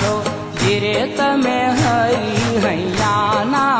છો ધીરે તમે હૈ હૈયાના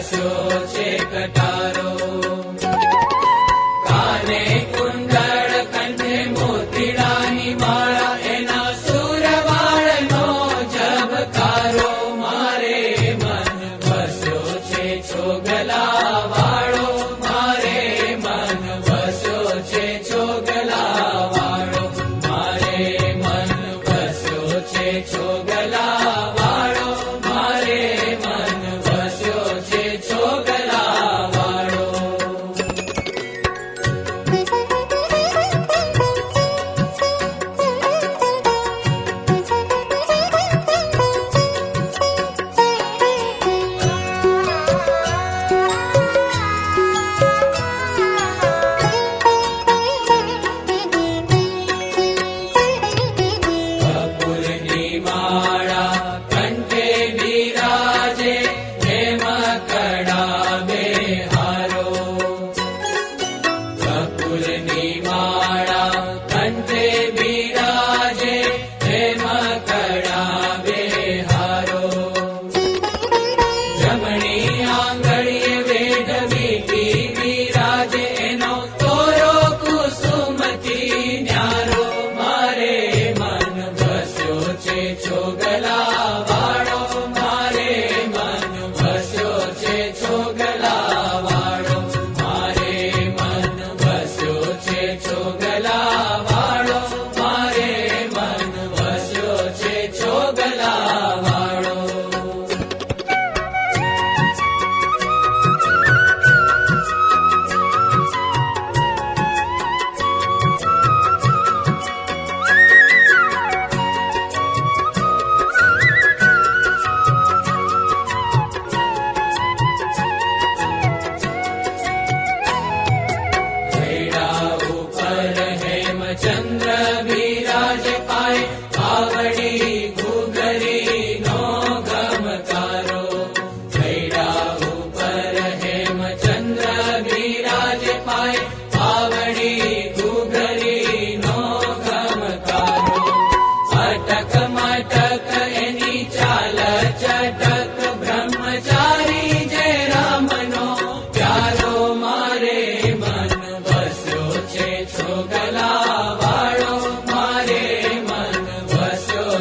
Yashoch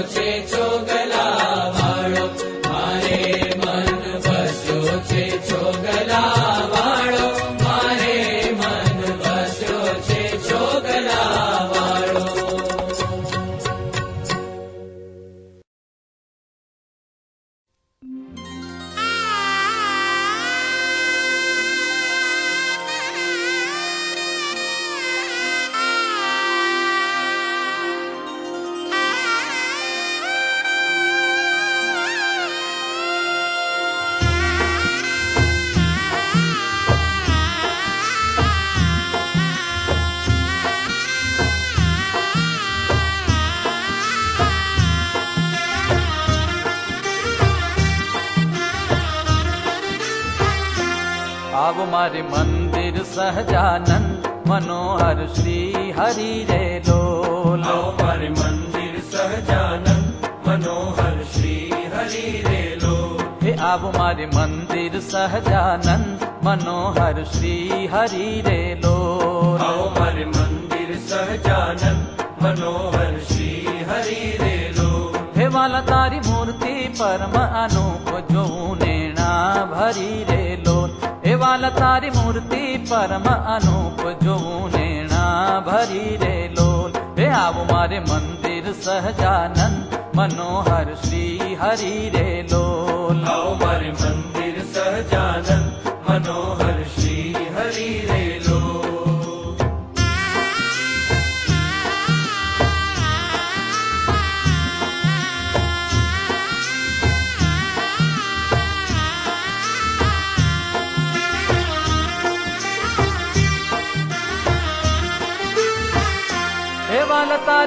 Checho. દે મંદિર સહજાનન મનોહર શ્રી હરી રે લોલો આવ મારે મંદિર સહજાનન મનોહર શ્રી હરી રે લોલો હે આવ મારે મંદિર સહજાનન મનોહર શ્રી હરી રે લોલો આવ મારે મંદિર સહજાનન મનોહર શ્રી હરી રે લોલો હે વાલા તારી મૂર્તિ પરમ અનકજો નેણા ભરી રે ल ती मूर्ति परम अनुप जो नेणा भरि रे लो रे आमाे मन्दर सहजान मनोहर श्री हरि रे लोल आओ मारे मे मन्दर सहजान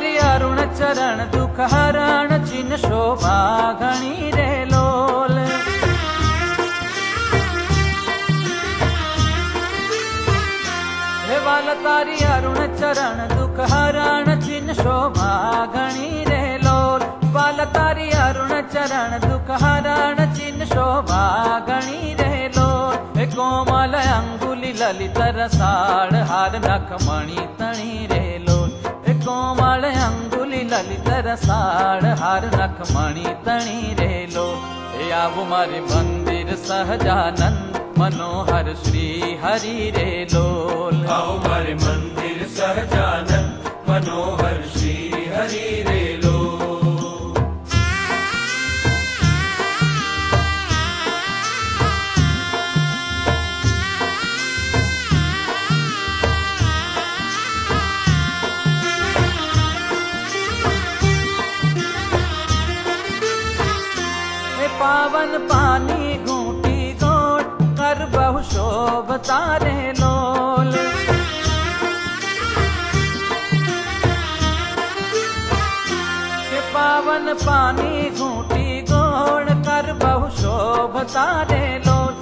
हरि अरुण चरण दुख हरण चिन शोभा घणी रे लोल हे वाल तारी अरुण चरण दुख हरण चिन शोभा घणी रे लोल वाल तारी अरुण चरण दुख हरण चिन शोभा घणी रे लोल कोमल अंगुली ललित रसाड़ हार नख नखमणि तणी रे કોમળ અંગુલી લલિત રસાળ હાર નખમણી તણી રેલો એ આવું મારે મંદિર સહજાનંદ મનોહર શ્રી હરિ રે લોલ આવું મારે મંદિર सारे पानी घूटी गोड़ कर बहु शोभ तारे लोल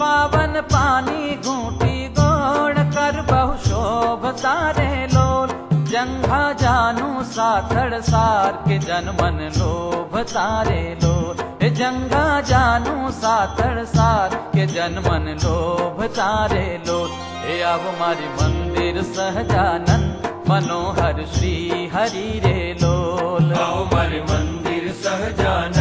पावन पानी घूटी गोड़ कर बहु शोभ तारे लोल जंगा जानू साथड़ सार के जनमन लोभ तारे लोल जंगा जानू सातर सार के जनमन लोभ तारे लो हे आव मारी मंदिर सहजानन मनोहर श्री हरि रे लोल आव मारी मंदिर सहजानन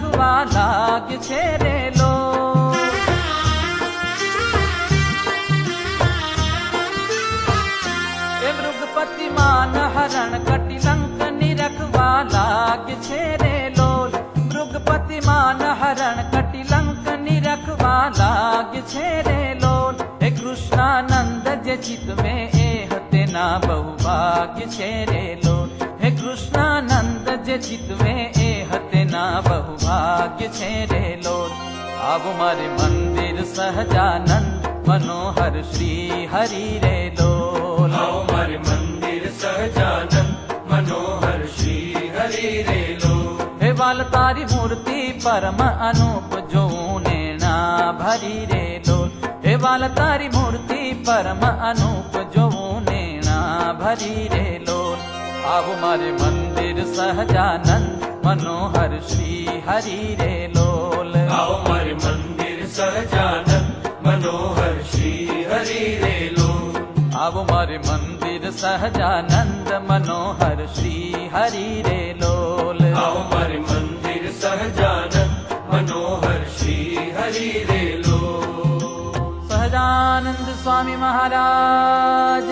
દેખવા લાગ છે રે લો મૃગપતિ માન હરણ કટિલંક નિરખવા લાગ છે રે લોલ મૃગપતિ માન હરણ કટિલંક નિરખવા લાગ છે રે લોલ હે કૃષ્ણાનંદ જે ચિત મે એ તેના બહુ ભાગ છે રે લોલ હે કૃષ્ણાનંદ જે ચિત મે એ તેના બહુ ભાગ્ય છે રે લોલ આવો મારે મંદિર સહજાનંદ મનોહર શ્રી હરિ રે લોલ આવો મારે મંદિર સહજાનંદ મનોહર શ્રી હરિ રે લોલ હે વાલ તારી મૂર્તિ પરમ અનુપ જોને ના ભરી રે લોલ હે વાલ તારી મૂર્તિ પરમ અનુપ જોને ના ભરી રે લોલ આવો મારે મંદિર સહજાનંદ मनोहर श्री हरि रे लोल आओ मर मंदिर सजानन मनोहर श्री हरि रे लोल आओ मर मंदिर सहजानंद मनोहर श्री हरि रे लोल आओ मर मंदिर सहजानंद मनोहर श्री हरि रे लोल सहजानंद स्वामी महाराज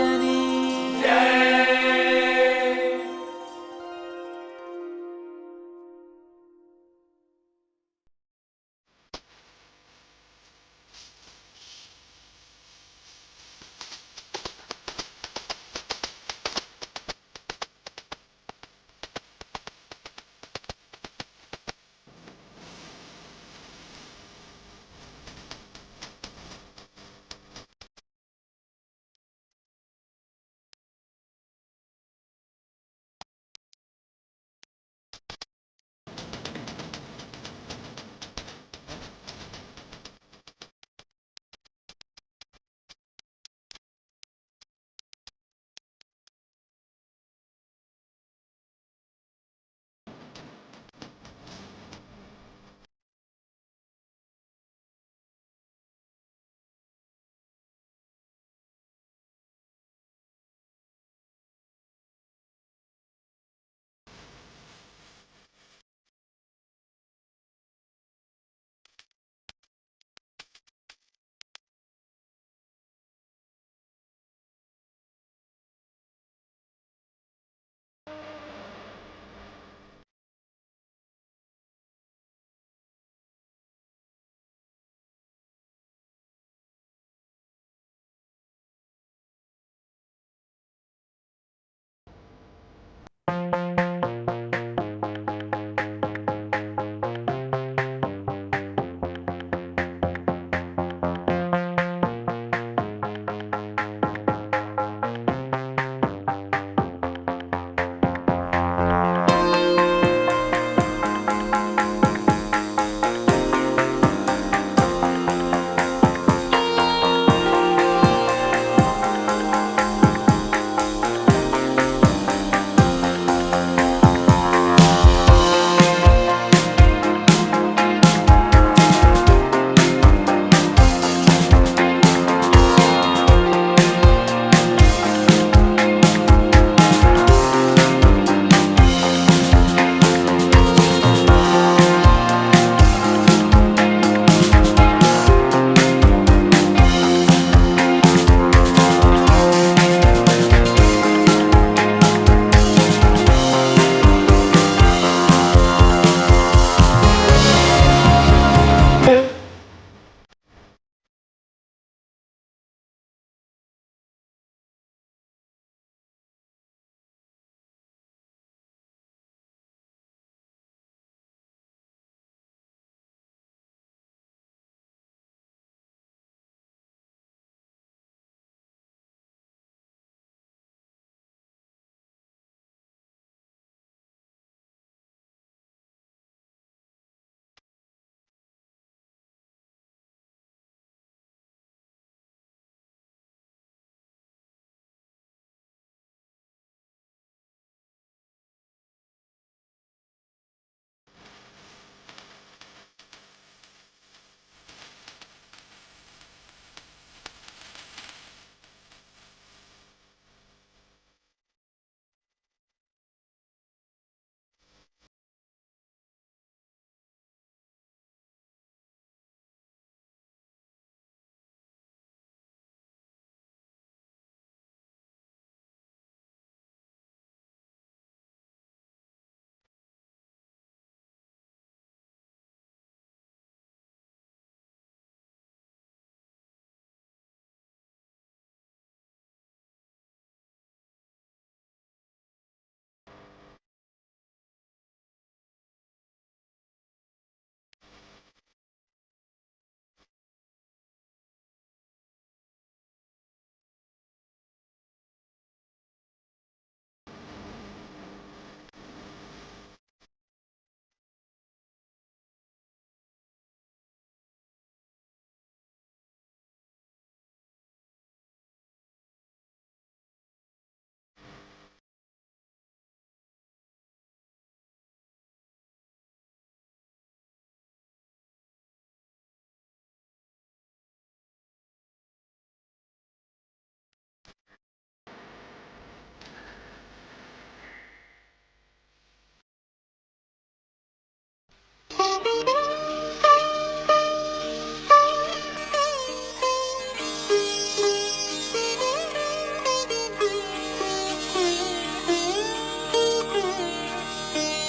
baby.